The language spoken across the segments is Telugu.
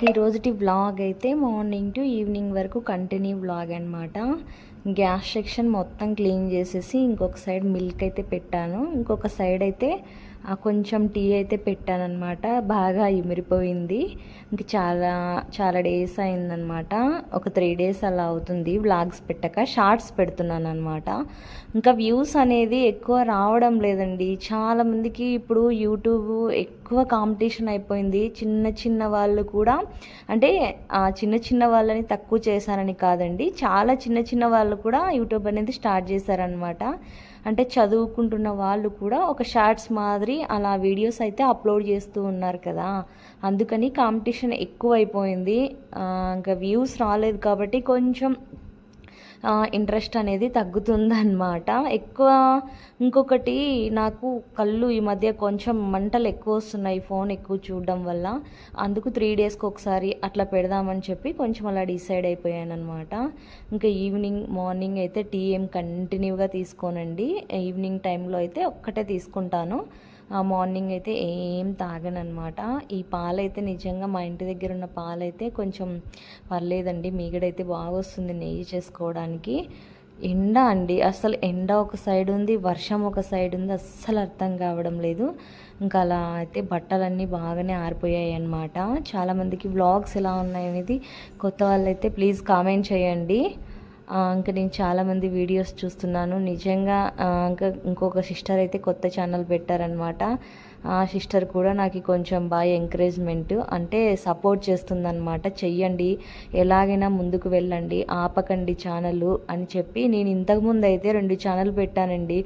నాకు ఈ రోజుటి వ్లాగ్ అయితే మార్నింగ్ టు ఈవినింగ్ వరకు కంటిన్యూ వ్లాగ్ అనమాట గ్యాస్ సెక్షన్ మొత్తం క్లీన్ చేసేసి ఇంకొక సైడ్ మిల్క్ అయితే పెట్టాను. ఇంకొక సైడ్ అయితే కొంచెం టీ అయితే పెట్టానమాట బాగా ఇమిరిపోయింది. ఇంక చాలా చాలా డేస్ అయిందనమాట ఒక త్రీ డేస్ అలా అవుతుంది వ్లాగ్స్ పెట్టక. షార్ట్స్ పెడుతున్నాను అనమాట ఇంకా వ్యూస్ అనేది ఎక్కువ రావడం లేదండి. చాలామందికి ఇప్పుడు యూట్యూబ్ ఎక్కువ కాంపిటీషన్ అయిపోయింది. చిన్న చిన్న వాళ్ళు కూడా అంటే చిన్న చిన్న వాళ్ళని తక్కువ చేశారని కాదండి. చాలా చిన్న చిన్న వాళ్ళు కూడా యూట్యూబ్ అనేది స్టార్ట్ చేశారనమాట అంటే చదువుకుంటున్న వాళ్ళు కూడా ఒక షార్ట్స్ మాదిరి అలా వీడియోస్ అయితే అప్లోడ్ చేస్తూ ఉన్నారు కదా. అందుకని కాంపిటీషన్ ఎక్కువ అయిపోయింది ఇంకా వ్యూస్ రాలేదు కాబట్టి కొంచెం ఇంట్రెస్ట్ అనేది తగ్గుతుందన్నమాట. ఎక్కువ ఇంకొకటి నాకు కళ్ళు ఈ మధ్య కొంచెం మంటలు ఎక్కువ వస్తున్నాయి ఫోన్ ఎక్కువ చూడడం వల్ల. అందుకు త్రీ డేస్కి ఒకసారి అట్లా పెడదామని చెప్పి కొంచెం అలా డిసైడ్ అయిపోయాను అనమాట ఇంకా ఈవినింగ్ మార్నింగ్ అయితే టీ ఏం కంటిన్యూగా తీసుకోనండి. ఈవినింగ్ టైంలో అయితే ఒక్కటే తీసుకుంటాను. మార్నింగ్ అయితే ఏం తాగనమాట ఈ పాలైతే నిజంగా మా ఇంటి దగ్గర ఉన్న పాలైతే కొంచెం పర్లేదండి. మీగడైతే బాగా వస్తుంది నెయ్యి చేసుకోవడానికి. ఎండ అండి. అసలు ఎండ ఒక సైడ్ ఉంది వర్షం ఒక సైడ్ ఉంది అస్సలు అర్థం కావడం లేదు. ఇంకా అలా అయితే బట్టలన్నీ బాగానే ఆరిపోయాయి అనమాట చాలామందికి వ్లాగ్స్ ఎలా ఉన్నాయనేది కొత్త వాళ్ళైతే ప్లీజ్ కామెంట్ చేయండి. ఇంకా నేను చాలామంది వీడియోస్ చూస్తున్నాను. నిజంగా ఇంకా ఇంకొక సిస్టర్ అయితే కొత్త ఛానల్ పెట్టారనమాట ఆ సిస్టర్ కూడా నాకు కొంచెం బాగా ఎంకరేజ్మెంట్ అంటే సపోర్ట్ చేస్తుందనమాట చెయ్యండి ఎలాగైనా ముందుకు వెళ్ళండి ఆపకండి ఛానల్ అని చెప్పి నేను ఇంతకుముందు అయితే రెండు ఛానల్ పెట్టానండి.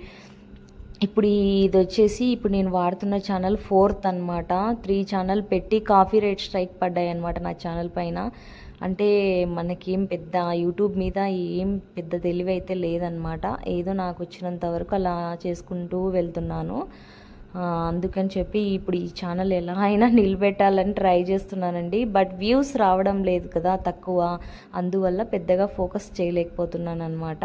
ఇప్పుడు ఇది వచ్చేసి ఇప్పుడు నేను వాడుతున్న ఛానల్ ఫోర్త్ అన్నమాట. త్రీ ఛానల్ పెట్టి కాఫీ రేట్ స్ట్రైక్ పడ్డాయి అనమాట నా ఛానల్ పైన. అంటే మనకేం పెద్ద యూట్యూబ్ మీద ఏం పెద్ద తెలివి అయితే లేదనమాట ఏదో నాకు వచ్చినంత వరకు అలా చేసుకుంటూ వెళ్తున్నాను. అందుకని చెప్పి ఇప్పుడు ఈ ఛానల్ ఎలా అయినా నిలబెట్టాలని ట్రై చేస్తున్నానండి. బట్ వ్యూస్ రావడం లేదు కదా తక్కువ. అందువల్ల పెద్దగా ఫోకస్ చేయలేకపోతున్నాను అనమాట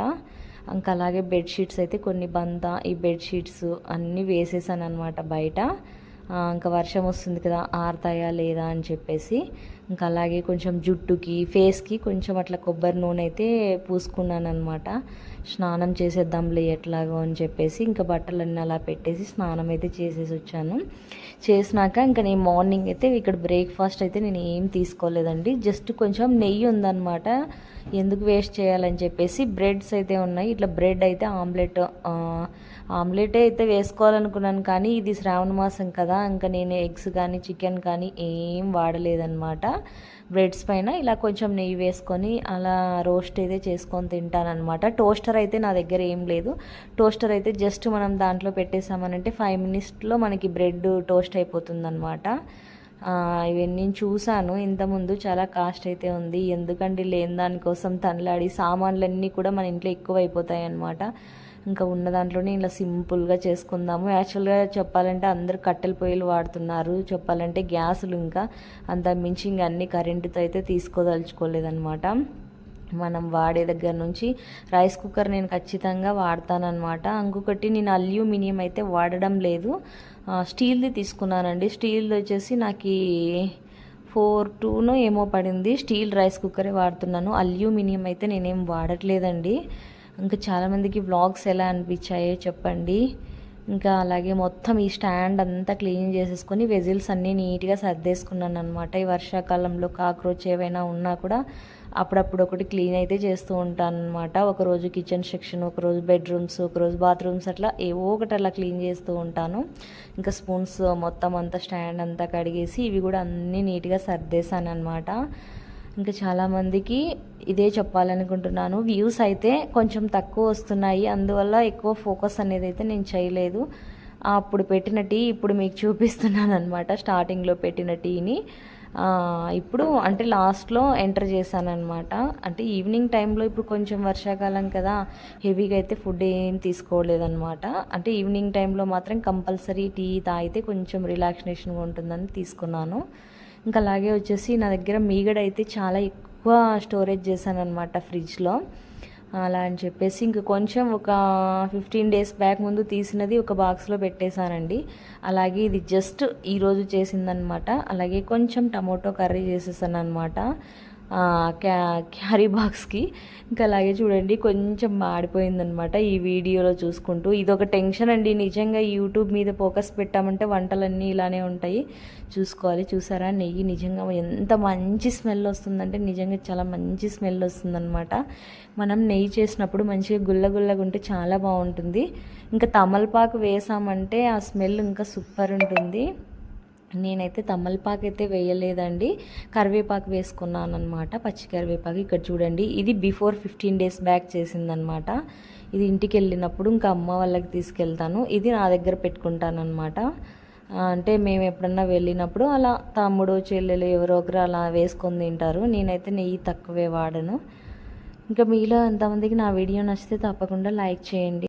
ఇంకా అలాగే బెడ్షీట్స్ అయితే కొన్ని బంద ఈ బెడ్షీట్స్ అన్నీ వేసేసాను అనమాట బయట ఇంకా వర్షం వస్తుంది కదా ఆరుతాయా లేదా అని చెప్పేసి. ఇంకా అలాగే కొంచెం జుట్టుకి ఫేస్కి కొంచెం అట్లా కొబ్బరి నూనె అయితే పూసుకున్నాను అనమాట స్నానం చేసేద్దాంలే ఎట్లాగో అని చెప్పేసి ఇంకా బట్టలన్నీ అలా పెట్టేసి స్నానం అయితే చేసేసి వచ్చాను. చేసినాక ఇంకా నేను మార్నింగ్ అయితే ఇక్కడ బ్రేక్ఫాస్ట్ అయితే నేను ఏం తీసుకోలేదండి. జస్ట్ కొంచెం నెయ్యి ఉందన్నమాట. ఎందుకు వేస్ట్ చేయాలని చెప్పేసి బ్రెడ్స్ అయితే ఉన్నాయి. ఇట్లా బ్రెడ్ అయితే ఆమ్లెట్ ఆమ్లెటే ఆమ్లెట్ అయితే వేసుకోవాలనుకున్నాను కానీ ఇది శ్రావణ మాసం కదా ఇంకా నేను ఎగ్స్ కానీ చికెన్ కానీ ఏం వాడలేదన్నమాట. బ్రెడ్స్ పైన ఇలా కొంచెం నెయ్యి వేసుకొని అలా రోస్ట్ అయితే చేసుకొని తింటానన్నమాట. టోస్టర్ అయితే నా దగ్గర ఏం లేదు. టోస్టర్ అయితే జస్ట్ మనం దాంట్లో పెట్టేసామనంటే ఫైవ్ మినిట్స్లో మనకి బ్రెడ్ టోస్ట్ అయిపోతుందన్నమాట. ఇవన్నీ నేను చూశాను. ఇంతకుముందు చాలా కాస్ట్ అయితే ఉంది. ఎందుకంటే లేని దానికోసం తనలాడి సామాన్లన్నీ కూడా మన ఇంట్లో ఎక్కువ అయిపోతాయి అన్నమాట ఇంకా ఉన్న దాంట్లోనే ఇలా సింపుల్గా చేసుకుందాము. యాక్చువల్గా చెప్పాలంటే అందరూ కట్టెల పొయ్యిలు వాడుతున్నారు. చెప్పాలంటే గ్యాసులు ఇంకా అంత మించి ఇంక అన్ని కరెంటుతో అయితే తీసుకోదలుచుకోలేదన్నమాట. మనం వాడే దగ్గర నుంచి రైస్ కుక్కర్ నేను ఖచ్చితంగా వాడతానమాట ఇంకొకటి నేను అల్యూమినియం అయితే వాడడం లేదు. స్టీల్ది తీసుకున్నానండి. స్టీల్ది వచ్చేసి నాకు ఫోర్ టూనో ఏమో పడింది. స్టీల్ రైస్ కుక్కరే వాడుతున్నాను. అల్యూమినియం అయితే నేనేం వాడట్లేదండి. ఇంకా చాలామందికి వ్లాగ్స్ ఎలా అనిపించాయో చెప్పండి. ఇంకా అలాగే మొత్తం ఈ స్టాండ్ అంతా క్లీన్ చేసేసుకొని వెజిల్స్ అన్నీ నీట్గా సర్దేసుకున్నాను అనమాట ఈ వర్షాకాలంలో కాక్రోచ్ ఏవైనా ఉన్నా కూడా అప్పుడప్పుడు ఒకటి క్లీన్ అయితే చేస్తూ ఉంటాను అనమాట ఒకరోజు కిచెన్ సెక్షన్ ఒకరోజు బెడ్రూమ్స్ ఒకరోజు బాత్రూమ్స్ అట్లా ఏవో ఒకటి అలా క్లీన్ చేస్తూ ఉంటాను. ఇంకా స్పూన్స్ మొత్తం అంతా స్టాండ్ అంతా కడిగేసి ఇవి కూడా అన్నీ నీట్గా సర్దేశాను అనమాట ఇంకా చాలామందికి ఇదే చెప్పాలనుకుంటున్నాను. వ్యూస్ అయితే కొంచెం తక్కువ వస్తున్నాయి. అందువల్ల ఎక్కువ ఫోకస్ అనేది అయితే నేను చేయలేదు. అప్పుడు పెట్టిన టీ ఇప్పుడు మీకు చూపిస్తున్నాను అనమాట స్టార్టింగ్లో పెట్టిన టీని ఇప్పుడు అంటే లాస్ట్లో ఎంటర్ చేశాను అనమాట అంటే ఈవినింగ్ టైంలో ఇప్పుడు కొంచెం వర్షాకాలం కదా హెవీగా అయితే ఫుడ్ ఏం తీసుకోలేదన్నమాట. అంటే ఈవినింగ్ టైంలో మాత్రం కంపల్సరీ టీ తాగితే కొంచెం రిలాక్సేషన్గా ఉంటుందని తీసుకున్నాను. ఇంకా అలాగే వచ్చేసి నా దగ్గర మీగడ అయితే చాలా ఎక్కువ స్టోరేజ్ చేశాను అనమాట ఫ్రిడ్జ్లో. అలా అని చెప్పేసి ఇంక కొంచెం ఒక ఫిఫ్టీన్ డేస్ బ్యాక్ ముందు తీసినది ఒక బాక్స్లో పెట్టేశానండి. అలాగే ఇది జస్ట్ ఈరోజు చేసిందనమాట అలాగే కొంచెం టమోటో కర్రీ చేసేసాను అనమాట క్యా క్యారీ బాక్స్కి. ఇంకా అలాగే చూడండి కొంచెం మాడిపోయిందనమాట ఈ వీడియోలో చూసుకుంటూ. ఇది ఒక టెన్షన్ అండి. నిజంగా యూట్యూబ్ మీద ఫోకస్ పెట్టామంటే వంటలన్నీ ఇలానే ఉంటాయి. చూసుకోవాలి. చూసారా? నెయ్యి నిజంగా ఎంత మంచి స్మెల్ వస్తుందంటే నిజంగా చాలా మంచి స్మెల్ వస్తుందన్నమాట. మనం నెయ్యి చేసినప్పుడు మంచిగా గుల్ల గుల్లగా ఉంటే చాలా బాగుంటుంది. ఇంకా తమలపాకు వేసామంటే ఆ స్మెల్ ఇంకా సూపర్ ఉంటుంది. నేనైతే తమలపాకు అయితే వేయలేదండి. కరివేపాకు వేసుకున్నాను అనమాట పచ్చి కరివేపాకు ఇక్కడ చూడండి. ఇది బిఫోర్ ఫిఫ్టీన్ డేస్ బ్యాక్ చేసిందనమాట ఇది ఇంటికి వెళ్ళినప్పుడు ఇంకా అమ్మ వాళ్ళకి తీసుకెళ్తాను. ఇది నా దగ్గర పెట్టుకుంటాను అనమాట అంటే మేము ఎప్పుడన్నా వెళ్ళినప్పుడు అలా తమ్ముడు చెల్లెలు ఎవరో ఒకరు అలా వేసుకొని తింటారు. నేనైతే నెయ్యి తక్కువే వాడను. ఇంకా మీలో ఎంతమందికి నా వీడియో నచ్చితే తప్పకుండా లైక్ చేయండి.